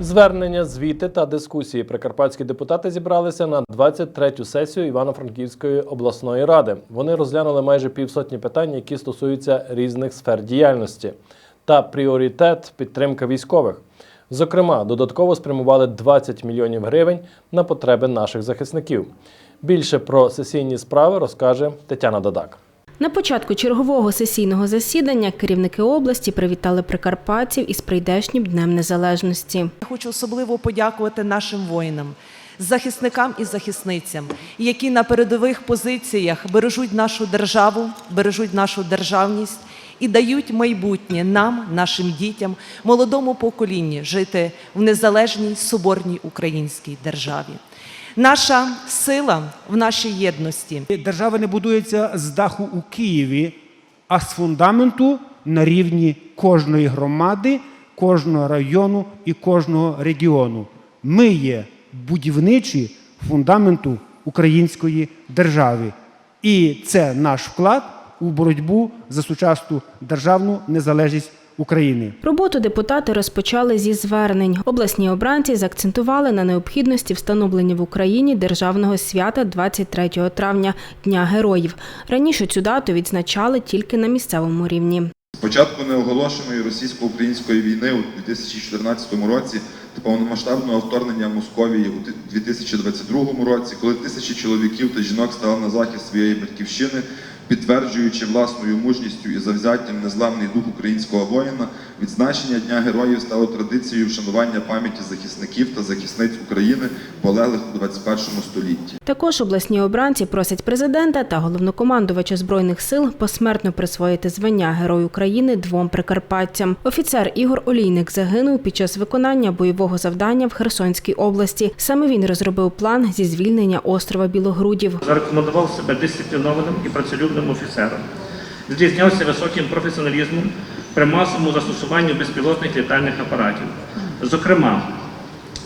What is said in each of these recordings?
Звернення, звіти та дискусії прикарпатські депутати зібралися на 23-ю сесію Івано-Франківської обласної ради. Вони розглянули майже півсотні питань, які стосуються різних сфер діяльності та пріоритет підтримка військових. Зокрема, додатково спрямували 20 мільйонів гривень на потреби наших захисників. Більше про сесійні справи розкаже Тетяна Додак. На початку чергового сесійного засідання керівники області привітали прикарпатців із прийдешнім днем незалежності. Я хочу особливо подякувати нашим воїнам, захисникам і захисницям, які на передових позиціях бережуть нашу державу, бережуть нашу державність і дають майбутнє нам, нашим дітям, молодому поколінню жити в незалежній соборній українській державі. Наша сила в нашій єдності. Держава не будується з даху у Києві, а з фундаменту на рівні кожної громади, кожного району і кожного регіону. Ми є будівничі фундаменту української держави. І це наш вклад у боротьбу за сучасну державну незалежність України. Роботу депутати розпочали зі звернень. Обласні обранці заакцентували на необхідності встановлення в Україні державного свята 23 травня Дня Героїв. Раніше цю дату відзначали тільки на місцевому рівні. З початку неоголошеної російсько-української війни у 2014 році та повномасштабного вторгнення Московії у 2022 році, коли тисячі чоловіків та жінок стали на захист своєї батьківщини, підтверджуючи власною мужністю і завзяттям незламний дух українського воїна, відзначення Дня Героїв стало традицією вшанування пам'яті захисників та захисниць України, полеглих у 21 столітті. Також обласні обранці просять президента та головнокомандувача збройних сил посмертно присвоїти звання Герой України двом прикарпатцям. Офіцер Ігор Олійник загинув під час виконання бойового завдання в Херсонській області. Саме він розробив план зі звільнення острова Білогрудів. зарекомендував себе дисциплінованим і працелюбним офіцером. Відрізнявся високим професіоналізмом при масовому застосуванні безпілотних літальних апаратів. Зокрема,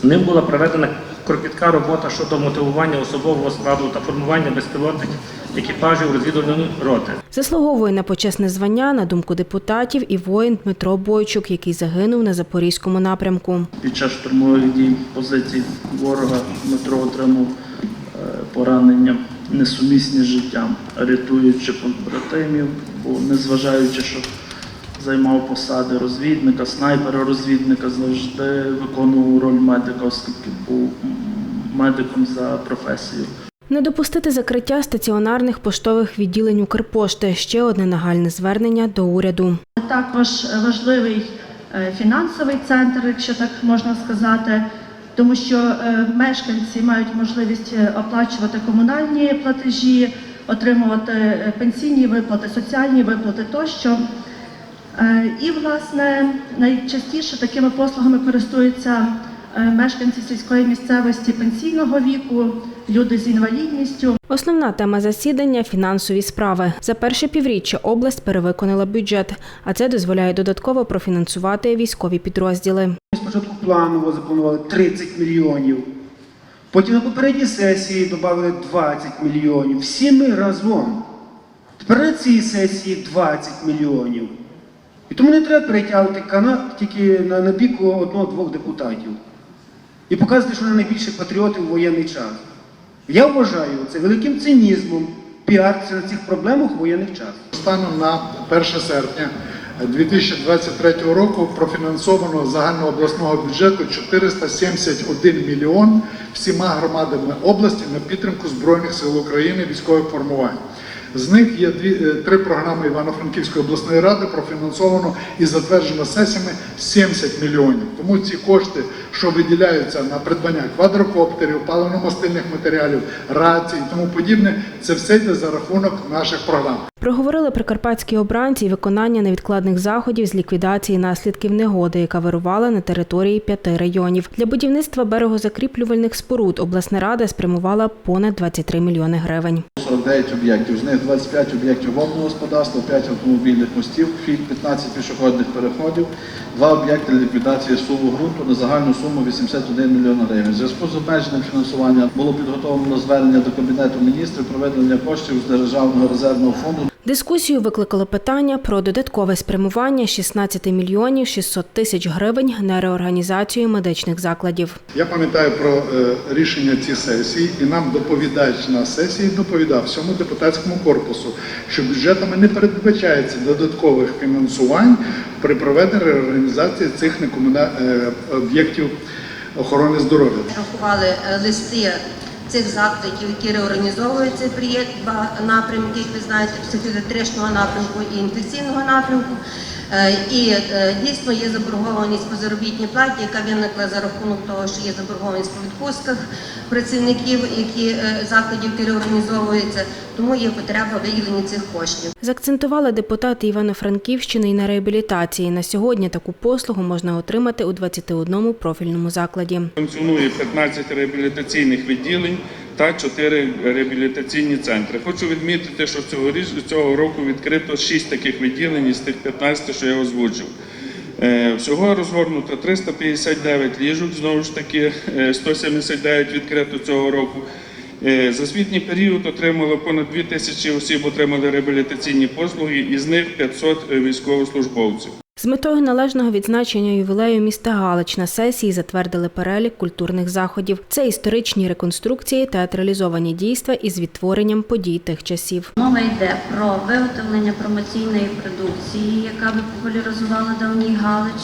ним була проведена кропітка робота щодо мотивування особового складу та формування безпілотних екіпажів розвідувальної роти. Заслуговує на почесне звання, на думку депутатів, і воїн Дмитро Бойчук, який загинув на запорізькому напрямку. Під час штурмових дій позицій ворога Дмитро отримав е, поранення несумісні з життям, рятуючи побратимів, бо незважаючи, що займав посади розвідника, снайпера-розвідника, завжди виконував роль медика, оскільки був медиком за професією. Не допустити закриття стаціонарних поштових відділень Укрпошти – ще одне нагальне звернення до уряду. Також важливий е, фінансовий центр, якщо так можна сказати, тому що е, мешканці мають можливість е, оплачувати комунальні платежі, отримувати е, пенсійні виплати, соціальні виплати тощо. І, власне, найчастіше такими послугами користуються мешканці сільської місцевості пенсійного віку, люди з інвалідністю. Основна тема засідання – фінансові справи. За перше півріччя область перевиконала бюджет, а це дозволяє додатково профінансувати військові підрозділи. Спочатку планово запланували 30 мільйонів. Потім на попередній сесії додали 20 мільйонів. Всі ми разом. Тепер на цій сесії 20 мільйонів. І тому не треба перетягувати канат тільки на, на бік одного-двох депутатів. І показувати, що вони найбільші патріоти в воєнний час. Я вважаю це великим цинізмом піаритися на цих проблемах у воєнний час. Станом на 1 серпня 2023 року профінансовано з загального обласного бюджету 471 мільйон всіма громадами області на підтримку Збройних сил України військових формувань. З них є дві, е, три програми Івано-Франківської обласної ради профінансовано і затверджено сесіями 70 мільйонів. Тому ці кошти, що виділяються на придбання квадрокоптерів, паливно-мастильних матеріалів, рацій і тому подібне, це все йде за рахунок наших програм. Проговорили прикарпатські обранці виконання невідкладних заходів з ліквідації наслідків негоди, яка вирувала на території п'яти районів. Для будівництва берегозакріплювальних споруд обласна рада спрямувала понад 23 мільйони гривень. 49 об'єктів, з них 25 об'єктів водного господарства, 5 автомобільних мостів, 15 пішохідних переходів, 2 об'єкти ліквідації суву ґрунту на загальну суму 81 мільйон гривень. Зв'язку з обмеженим фінансуванням було підготовлено звернення до Кабінету міністрів про виділення коштів з Державного резервного фонду Дискусію викликало питання про додаткове спрямування 16 мільйонів 600 тисяч гривень на реорганізацію медичних закладів. Я пам'ятаю про е, рішення цієї сесії, і нам доповідач на сесії доповідав всьому депутатському корпусу, що бюджетами не передбачається додаткових фінансувань при проведенні реорганізації цих некомуна- е, об'єктів охорони здоров'я. рахували е, листи цих закладів, які реорганізовуються цей є два напрямки, як ви знаєте, психіатричного напрямку і інфекційного напрямку. Е, І е, дійсно є заборгованість по заробітній платі, яка виникла за рахунок того, що є заборгованість по відпустках працівників, які е, закладів, які тому є потреба виділення цих коштів. Заакцентували депутати Івано-Франківщини і на реабілітації. На сьогодні таку послугу можна отримати у 21 профільному закладі. Функціонує 15 реабілітаційних відділень та 4 реабілітаційні центри. Хочу відмітити, що цього цього року відкрито 6 таких відділень із тих 15, що я озвучив. Е, Всього розгорнуто 359 ліжок, знову ж таки, е, 179 відкрито цього року. Е, За звітній період отримало понад 2 тисячі осіб отримали реабілітаційні послуги, із них 500 військовослужбовців. З метою належного відзначення ювілею міста Галич на сесії затвердили перелік культурних заходів. Це історичні реконструкції, театралізовані дійства із відтворенням подій тих часів. Мова йде про виготовлення промоційної продукції, яка би популяризувала давній Галич,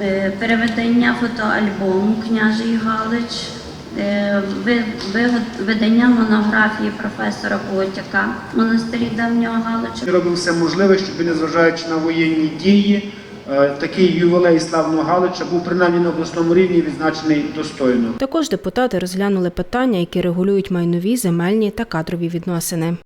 е, переведення фотоальбому Княжий Галич, видання монографії професора Котяка монастирі давнього Галича. Робив все можливе, щоб незважаючи на воєнні дії, е, такий ювілей славного Галича був принаймні на обласному рівні відзначений достойно. Також депутати розглянули питання, які регулюють майнові, земельні та кадрові відносини.